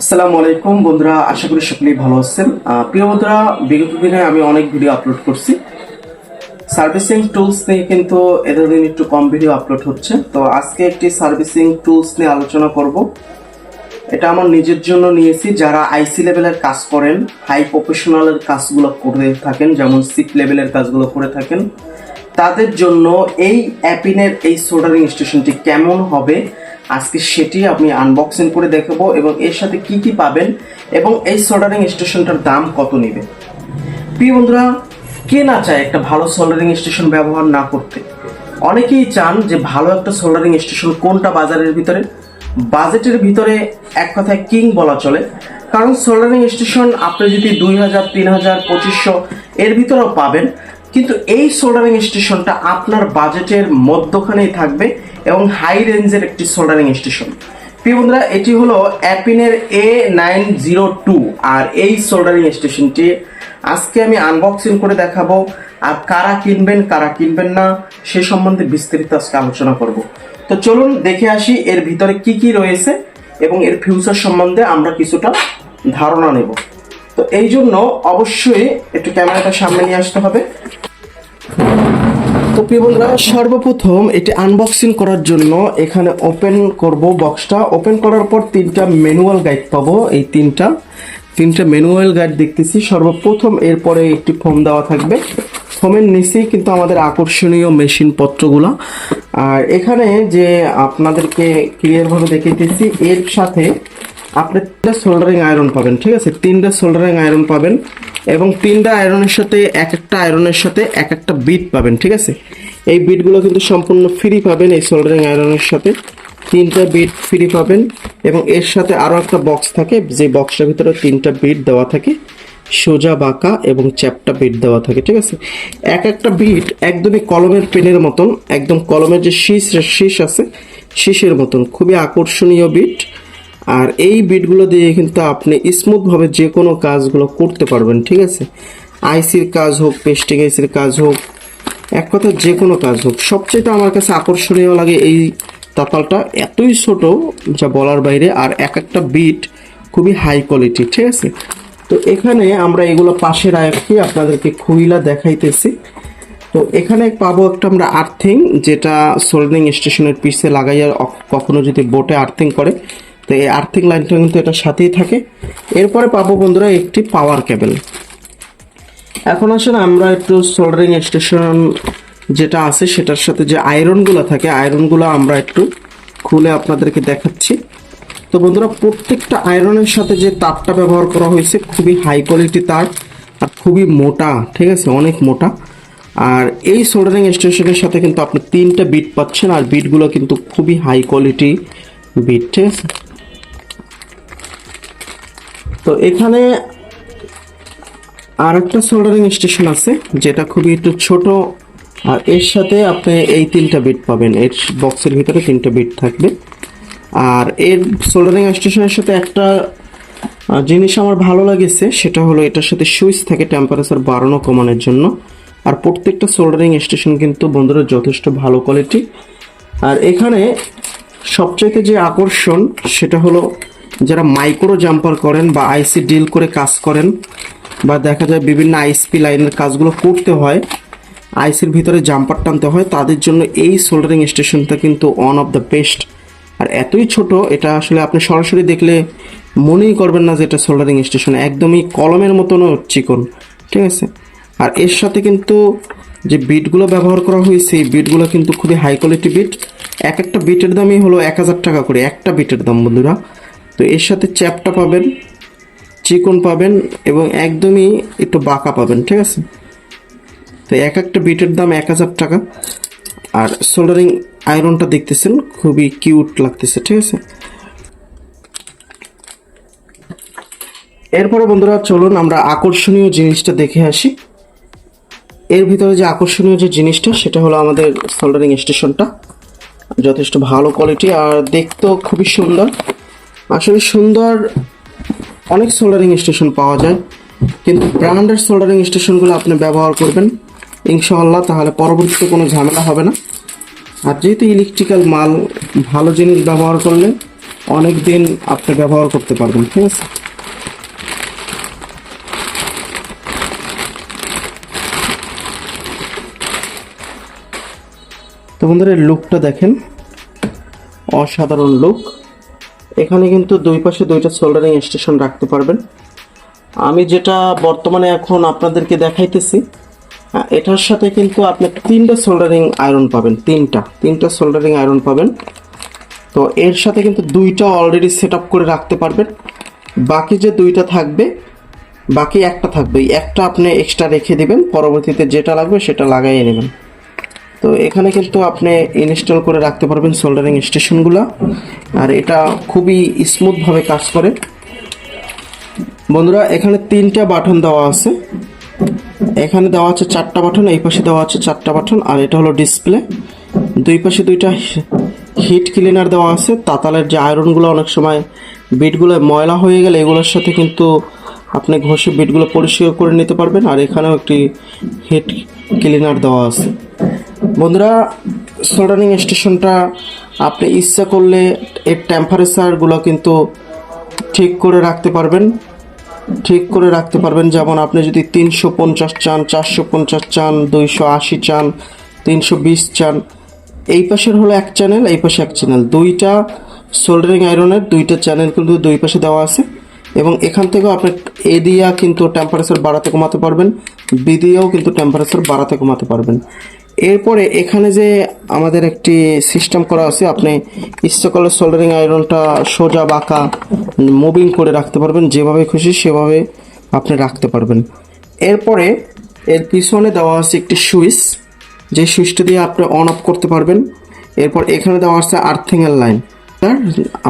আসসালামু আলাইকুম বন্ধুরা, আশা করি সকলেই ভালো আছেন। প্রিয় বন্ধুরা, বিগত দিনে আমি অনেক ভিডিও আপলোড করছি। সার্ভিসিং টুলস নিয়ে কিন্তু এদের দিন একটু কম ভিডিও আপলোড হচ্ছে। তো আজকে একটি সার্ভিসিং টুলস নিয়ে আলোচনা করব। এটা আমার নিজের জন্য নিয়েছি। যারা আইসি লেভেলের কাজ করেন, হাই প্রফেশনালের কাজগুলো করে থাকেন, যেমন সিপ লেভেলের কাজগুলো করে থাকেন, তাদের জন্য এই অ্যাপিনের এই সোল্ডারিং স্টেশনটি কেমন হবে আজকে সেটি আমি আনবক্সিং করে দেখাবো এবং এর সাথে কি কি পাবেন এবং এই সোল্ডারিং স্টেশনটার দাম কত নেবে। প্রিয় বন্ধুরা, কে না চায় একটা ভালো সোল্ডারিং স্টেশন ব্যবহার না করতে? অনেকেই চান যে ভালো একটা সোল্ডারিং স্টেশন কোনটা বাজারের ভিতরে? বাজেটের ভিতরে এক কথায় কিং বলা চলে। কারণ সোল্ডারিং স্টেশন আপনি যদি দুই হাজার, তিন হাজার, পঁচিশশো এর ভিতরেও পাবেন, কিন্তু এই সোল্ডারিং স্টেশনটা আপনার বাজেটের মধ্যখানেই থাকবে। এবং হাই রেঞ্জের একটি সোল্ডারিং স্টেশন প্রিয় বন্ধুরা, এটি হলো অ্যাপিনের এ নাইন জিরো টু আর এই সোল্ডারিং স্টেশনটি আজকে আমি আনবক্সিং করে দেখাবো আর কারা কিনবেন কারা কিনবেন না, সে সম্বন্ধে বিস্তারিত আজকে আলোচনা করব। তো চলুন দেখে আসি এর ভিতরে কি কি রয়েছে এবং এর ফিউচার সম্বন্ধে আমরা কিছুটা ধারণা নেব। তো এই জন্য অবশ্যই একটু ক্যামেরাটা সামনে নিয়ে আসতে হবে। তো প্রিয় সর্বপ্রথম এটি আনবক্সিং করার জন্য এখানে ওপেন করব বক্সটা ওপেন করার পর তিনটা ম্যানুয়াল গাইড পাবো, এই তিনটা। তিনটা ম্যানুয়াল গাইড দেখতেছি। সর্বপ্রথম এরপরে একটি ফোম দেওয়া থাকবে। ফোমের নিচেই কিন্তু আমাদের আকর্ষণীয় মেশিন পত্রগুলো। আর এখানে যে আপনাদেরকে ক্লিয়ারভাবে দেখিয়েছি এর সাথে আপনি তিনটা সোল্ডারিং আয়রন পাবেন, ঠিক আছে? তিনটা সোল্ডারিং আয়রন পাবেন এবং তিনটা আয়রনের সাথে এক একটা আয়রনের সাথে এক একটা বিট পাবেন, ঠিক আছে? এই বিটগুলো কিন্তু সম্পূর্ণ ফ্রি পাবেন এই সোল্ডারিং আয়রনের সাথে। তিনটা বিট ফ্রি পাবেন এবং এর সাথে আরও একটা বক্স থাকে, যে বক্সটার ভিতরে তিনটা বিট দেওয়া থাকে, সোজা বাঁকা এবং চ্যাপটা বিট দেওয়া থাকে, ঠিক আছে? এক একটা বিট একদমই কলমের পেনের মতন, একদম কলমের যে শীষ শীষ আছে, শীষের মতন, খুবই আকর্ষণীয় বিট আর এই বিটগুলো দিয়ে কিন্তু আপনি স্মুথভাবে যে কোনো কাজগুলো করতে পারবেন, ঠিক আছে? আইসির কাজ হোক পেস্টিং আইসির কাজ হোক, এক কথা যে কোনো কাজ হোক সবচেয়ে আমার কাছে আকর্ষণীয় লাগে এই তাতালটা এতই ছোট যা বলার বাইরে আর এক একটা বিট খুবই হাই কোয়ালিটি ঠিক আছে? তো এখানে আমরা এগুলো পাশে রাখি, আপনাদেরকে খুইলা দেখাইতেছি। তো এখানে পাবো একটা আমরা আর্থিং যেটা সোল্ডারিং স্টেশনের পিসে লাগাইয়া কখনো যদি বোটে আর্থিং করে তো এই আর্থিং লাইনটা কিন্তু এটার সাথেই থাকে। এরপরে পাবো বন্ধুরা একটি পাওয়ার কেবল এখন আসলে আমরা একটু সোল্ডারিং স্টেশন যেটা আছে, সেটার সাথে যে আয়রনগুলো থাকে আয়রনগুলো আমরা একটু খুলে আপনাদেরকে দেখাচ্ছি। তো বন্ধুরা, প্রত্যেকটা আয়রনের সাথে যে তারটা ব্যবহার করা হয়েছে, খুবই হাই কোয়ালিটি তার আর খুবই মোটা, ঠিক আছে? অনেক মোটা। আর এই সোল্ডারিং স্টেশনের সাথে কিন্তু আপনি তিনটা বিট পাচ্ছেন, আর বিটগুলো কিন্তু খুবই হাই কোয়ালিটি বিট ঠিক আছে? তো এখানে আর একটা সোল্ডারিং স্টেশন আছে, যেটা খুবই একটু ছোট। আর এর সাথে আপনি এই তিনটা বিট পাবেন। এর বক্সের ভিতরে তিনটা বিট থাকবে। আর এর সোল্ডারিং স্টেশনের সাথে একটা জিনিস আমার ভালো লাগেছে, সেটা হলো এটার সাথে সুইচ থাকে টেম্পারেচার বাড়ানো কমানোর জন্য। আর প্রত্যেকটা সোল্ডারিং স্টেশন কিন্তু বন্ধুরা যথেষ্ট ভালো কোয়ালিটি আর এখানে সবচাইতে যে আকর্ষণ, সেটা হলো যারা মাইক্রো জাম্পার করেন বা আইসি ডিল করে কাজ করেন বা দেখা যায় বিভিন্ন আইসপি লাইনের কাজগুলো করতে হয়, আইসির ভিতরে জাম্পার টানতে হয়, তাদের জন্য এই সোল্ডারিং স্টেশনটা কিন্তু ওয়ান অফ দ্য বেস্ট আর এতই ছোট, এটা আসলে আপনি সরাসরি দেখলে মনেই করবেন না যে এটা সোল্ডারিং স্টেশন একদমই কলমের মতনও চিকন, ঠিক আছে? আর এর সাথে কিন্তু যে বিটগুলো ব্যবহার করা হয়েছে, এই বিটগুলো কিন্তু খুবই হাই কোয়ালিটি বিট এক একটা বিটের দামই হলো এক হাজার টাকা করে, একটা বিটের দাম বন্ধুরা। তো এর সাথে চ্যাপটা পাবেন, চিকন পাবেন এবং একদমই একটু বাঁকা পাবেন, ঠিক আছে? তো এক একটা বিটের দাম এক হাজার টাকা। আর সোল্ডারিং আয়রনটা দেখতেছেন, খুবই কিউট লাগতেছে, ঠিক আছে? এরপরে বন্ধুরা চলুন আমরা আকর্ষণীয় জিনিসটা দেখে আসি। এর ভিতরে যে আকর্ষণীয় যে জিনিসটা, সেটা হলো আমাদের সোল্ডারিং স্টেশনটা যথেষ্ট ভালো কোয়ালিটি আর দেখতেও খুবই সুন্দর। আসলে সুন্দর, অনেক সোল্ডারিং স্টেশন পাওয়া যায়, কিন্তু ব্র্যান্ডের সোল্ডারিং স্টেশনগুলো আপনি ব্যবহার করবেন। ইনশাআল্লাহ তাহলে পরবর্তীতে কোনো ঝামেলা হবে না। আর যেহেতু ইলেকট্রিক্যাল মাল ভালো জিনিস ব্যবহার করলে অনেক দিন আপনি ব্যবহার করতে পারবেন, ঠিক আছে? তো বন্ধুরা লুকটা দেখেন। অসাধারণ লুক এখানে কিন্তু দুই পাশে দুইটা সোল্ডারিং স্টেশন রাখতে পারবেন। আমি যেটা বর্তমানে এখন আপনাদেরকে দেখাইতেছি এটার সাথে কিন্তু আপনি তিনটা সোল্ডারিং আয়রন পাবেন, তিনটা তিনটা সোল্ডারিং আয়রন পাবেন। তো এর সাথে কিন্তু দুইটা অলরেডি সেট করে রাখতে পারবেন। বাকি যে দুইটা থাকবে, বাকি একটা থাকবে একটা আপনি এক্সট্রা রেখে দিবেন, পরবর্তীতে যেটা লাগবে সেটা লাগাইয়ে নেবেন। তো এখানে কিন্তু আপনি ইনস্টল করে রাখতে পারবেন সোল্ডারিং স্টেশনগুলো। আর এটা খুবই স্মুথভাবে কাজ করে। বন্ধুরা, এখানে তিনটা বাটন দেওয়া আছে। এখানে দেওয়া আছে চারটা বাটন এই পাশে দেওয়া আছে চারটা বাটন আর এটা হলো ডিসপ্লে দুই পাশে দুইটা হিট ক্লিনার দেওয়া আছে। তাতালের যে আয়রনগুলো অনেক সময় বিটগুলো ময়লা হয়ে গেলে এগুলোর সাথে কিন্তু আপনি ঘষে বিটগুলো পরিষ্কার করে নিতে পারবেন। আর এখানেও একটি হিট ক্লিনার দেওয়া আছে। বন্ধুরা সোল্ডারিং স্টেশনটা আপনি ইচ্ছা করলে এর টেম্পারেচারগুলো কিন্তু ঠিক করে রাখতে পারবেন। ঠিক করে রাখতে পারবেন, যেমন আপনি যদি তিনশো পঞ্চাশ চান, চারশো পঞ্চাশ চান, দুইশো আশি চান, তিনশো বিশ চান, এই পাশের হলো এক চ্যানেল এই পাশে এক চ্যানেল দুইটা সোল্ডারিং আয়রনের দুইটা চ্যানেল কিন্তু দুই পাশে দেওয়া আছে। এবং এখান থেকেও আপনি এ দিয়া কিন্তু টেম্পারেচার বাড়াতে কমাতে পারবেন, বি দিয়েও কিন্তু টেম্পারেচার বাড়াতে কমাতে পারবেন। এরপরে এখানে যে আমাদের একটি সিস্টেম করা আছে, আপনি ইচ্ছা সোল্ডারিং আয়রনটা সোজা বাঁকা মুভিং করে রাখতে পারবেন, যেভাবে খুশি সেভাবে আপনি রাখতে পারবেন। এরপরে এর পিছনে দেওয়া আছে একটি সুইচ, যে সুইচটা দিয়ে আপনি অন অফ করতে পারবেন। এরপর এখানে দেওয়া আছে আর্থিংয়ের লাইন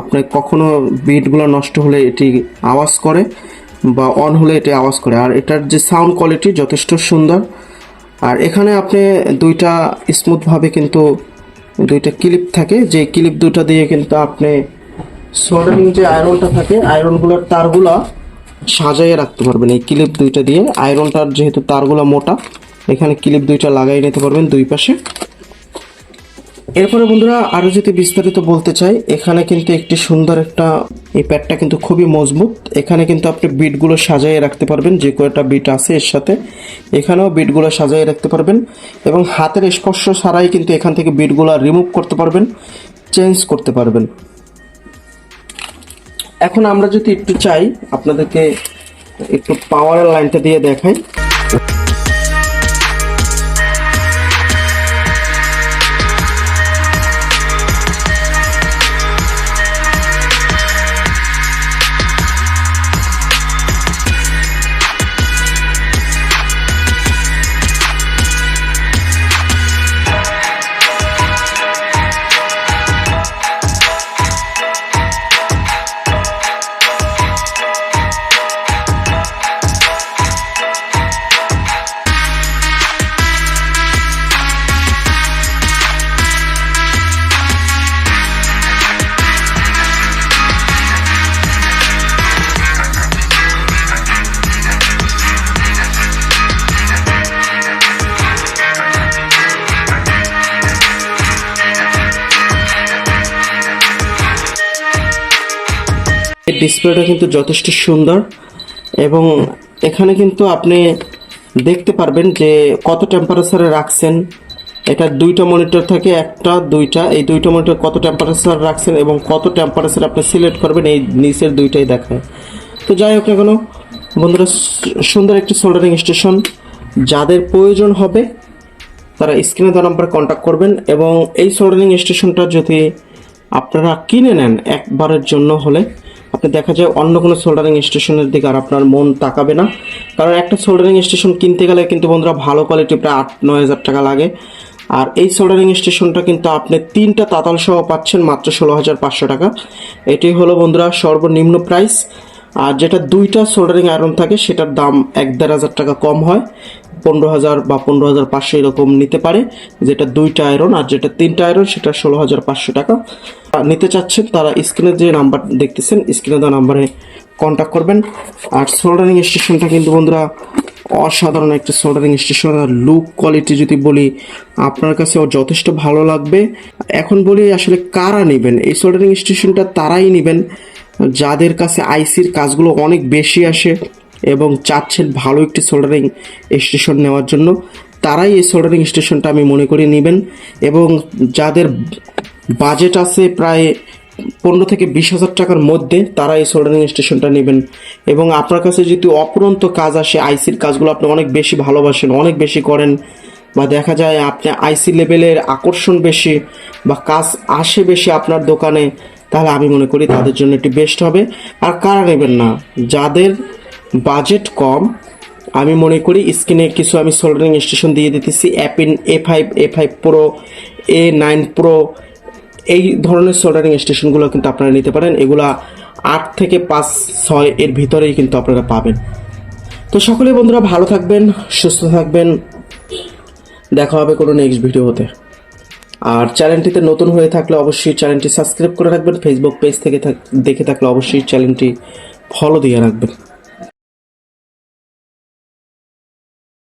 আপনার কখনো বিটগুলো নষ্ট হলে এটি আওয়াজ করে বা অন হলে এটি আওয়াজ করে, আর এটার যে সাউন্ড কোয়ালিটি যথেষ্ট সুন্দর। আর এখানে আপনি দুইটা স্মুথভাবে কিন্তু দুইটা ক্লিপ থাকে। যে ক্লিপ দুটো দিয়ে কিন্তু আপনি সোল্ডারিং যে আয়রনটা থাকে আয়রনগুলোর তারগুলো সাজাইয়ে রাখতে পারবেন। এই ক্লিপ দুইটা দিয়ে। আয়রনটার যেহেতু তারগুলো মোটা, এখানে ক্লিপ দুইটা লাগাই নিতে পারবেন দুই পাশে। এরপরে বন্ধুরা আরও যদি বিস্তারিত বলতে চাই, এখানে কিন্তু একটি সুন্দর একটা এই প্যাডটা কিন্তু খুবই মজবুত। এখানে কিন্তু আপনি বিটগুলো সাজাইয়ে রাখতে পারবেন, যে কয়টা বিট আছে এর সাথে। এখানেও বিটগুলো সাজাইয়ে রাখতে পারবেন এবং হাতের স্পর্শ ছাড়াই কিন্তু এখান থেকে বিটগুলো রিমুভ করতে পারবেন চেঞ্জ করতে পারবেন। এখন আমরা যদি একটু চাই, আপনাদেরকে একটু পাওয়ারের লাইনটা দিয়ে দেখাই। ডিসপ্লেটা কিন্তু যথেষ্ট সুন্দর এবং এখানে কিন্তু আপনি দেখতে পারবেন যে কত টেম্পারেচারে রাখছেন। এটা দুইটা মনিটর থাকে, একটা, দুইটা। এই দুইটা মনিটর কত টেম্পারেচার রাখছেন এবং কত টেম্পারেচার আপনি সিলেক্ট করবেন, এই নিচের দুইটাই দেখায়। তো যাই হোক না কেন, বন্ধুরা, সুন্দর একটি সোল্ডারিং স্টেশন যাদের প্রয়োজন হবে, তারা স্ক্রিনে দেওয়া নাম্বারে কন্ট্যাক্ট করবেন এবং এই সোল্ডারিং স্টেশনটা যদি আপনারা কিনে নেন একবারের জন্য হলে আপনি দেখা যায় অন্য কোনো সোল্ডারিং স্টেশনের দিকে আর আপনার মন তাকাবে না। কারণ একটা সোল্ডারিং স্টেশন কিনতে গেলে কিন্তু বন্ধুরা ভালো কোয়ালিটি প্রায় আট, নয় হাজার টাকা লাগে। আর এই সোল্ডারিং স্টেশনটা কিন্তু আপনি তিনটা তাতাল সহ পাচ্ছেন মাত্র ষোলো হাজার পাঁচশো টাকা। এটি হলো বন্ধুরা সর্বনিম্ন প্রাইস আর যেটা দুইটা সোল্ডারিং আয়রন থাকে, সেটার দাম এক দেড় হাজার টাকা কম হয়। পনেরো হাজার বা পনেরো হাজার পাঁচশো এরকম নিতে পারে। যেটা দুইটা আয়রন আর যেটা তিনটা আয়রন সেটা ষোলো হাজার পাঁচশো টাকা। নিতে চাচ্ছেন, তারা স্ক্রিনে যে নাম্বার দেখতেছেন, স্ক্রিনে দেওয়া নাম্বারে কন্ট্যাক্ট করবেন। আর সোল্ডারিং স্টেশনটা কিন্তু বন্ধুরা অসাধারণ একটা সোল্ডারিং স্টেশন আর লুক কোয়ালিটি যদি বলি, আপনার কাছে যথেষ্ট ভালো লাগবে। এখন বলি আসলে কারা নেবেন? এই সোল্ডারিং স্টেশনটা তারাই নেবেন। যাদের কাছে আইসির কাজগুলো অনেক বেশি আসে এবং চাচ্ছেন ভালো একটি সোল্ডারিং স্টেশন নেওয়ার জন্য। তারাই এই সোল্ডারিং স্টেশনটা আমি মনে করি নেবেন এবং যাদের বাজেট আছে প্রায় পনেরো থেকে বিশ হাজার টাকার মধ্যে তারা এই সোল্ডারিং স্টেশনটা নেবেন। এবং আপনার কাছে যদি অপরন্ত কাজ আসে আইসির কাজগুলো আপনি অনেক বেশি ভালোবাসেন, অনেক বেশি করেন বা দেখা যায় আপনি আইসি লেভেলের আকর্ষণ বেশি বা কাজ আসে বেশি আপনার দোকানে, তাহলে আমি মনে করি তাদের জন্য এটি বেস্ট হবে। আর কারা নেবেন না? যাদের বাজেট কম। আমি মনে করি স্ক্রিনে কিছু আমি সোল্ডারিং স্টেশন দিয়ে দিতেছি। অ্যাপিন A five A five pro A nine pro এই ধরনের সোল্ডারিং স্টেশনগুলো কিন্তু আপনারা নিতে পারেন। এগুলা আট থেকে পাঁচ, ছয় এর ভিতরেই কিন্তু আপনারা পাবেন। তো সকলে বন্ধুরা ভালো থাকবেন, সুস্থ থাকবেন। দেখা হবে কোনো নেক্সট ভিডিওতে। আর চ্যানেলটিতে নতুন হয়ে থাকলে অবশ্যই চ্যানেলটি সাবস্ক্রাইব করে রাখবেন। ফেসবুক পেজ থেকে দেখে থাকলে অবশ্যই চ্যানেলটি ফলো দিয়ে রাখবেন।